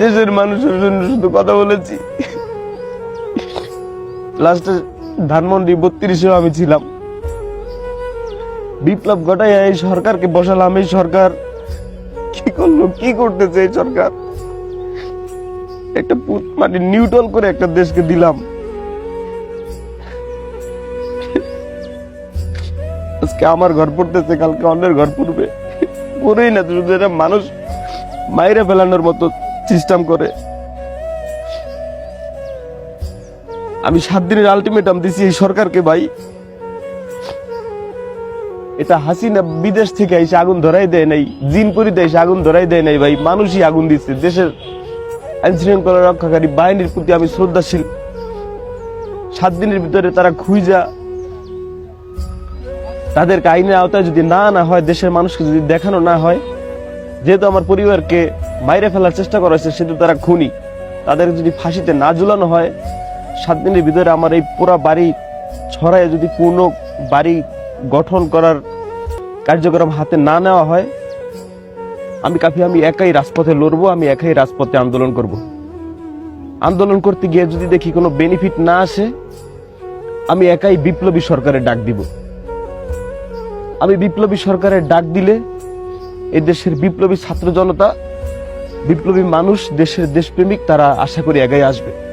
দেশের মানুষের জন্য শুধু কথা বলেছি। লাস্টে ধানমন্ডি বত্রিশেও আমি ছিলাম। বিপ্লব ঘটাই এই সরকারকে বসালাম। এই সরকার কি করল, কি করতেছে এই সরকার? একটা মানে নিউট্রাল করে একটা দেশকে দিলাম। আজকে আমার ঘর পড়তেছে, কালকে অন্যের ঘর পড়বে। পড়েই না শুধু এটা মানুষ মাইরে ফেলানোর মতো। সিস্টেম করে। আমি সাত দিনের আলটিমেটাম দিছি এই সরকারকে ভাই। এটা হাসিনা বিদেশ থেকে এসে আগুন ধরাই দেয় নাই জিনপুরিতে এসে আগুন ধরাই দেয় নাই ভাই, মানুষই আগুন দিচ্ছে। দেশের আইন শৃঙ্খলা রক্ষাকারী বাহিনীর প্রতি আমি শ্রদ্ধাশীল। সাত দিনের ভিতরে তারা খুঁজা তাদেরকে আইনের আওতায় যদি না না হয়, দেশের মানুষকে যদি দেখানো না হয় যেহেতু আমার পরিবারকে বাইরে ফেলার চেষ্টা করা হয়েছে, সেহেতু তারা খুনি। তাদের যদি ফাঁসিতে না ঝুলানো হয়, সাত দিনের ভিতরে আমার এই পুরা বাড়ি ছড়ায় যদি পূর্ণ বাড়ি গঠন করার কার্যক্রম হাতে না নেওয়া হয়, আমি কাফি, আমি একাই রাজপথে লড়বো, আমি একাই রাজপথে আন্দোলন করব। আন্দোলন করতে গিয়ে যদি দেখি কোনো বেনিফিট না আসে, আমি একাই বিপ্লবী সরকারের ডাক দিব। আমি বিপ্লবী সরকারের ডাক দিলে দেশের বিপ্লবী ছাত্র জনতা বিপ্লবী মানুষ দেশের দেশপ্রেমিক তারা আশা করি একাই আসবে।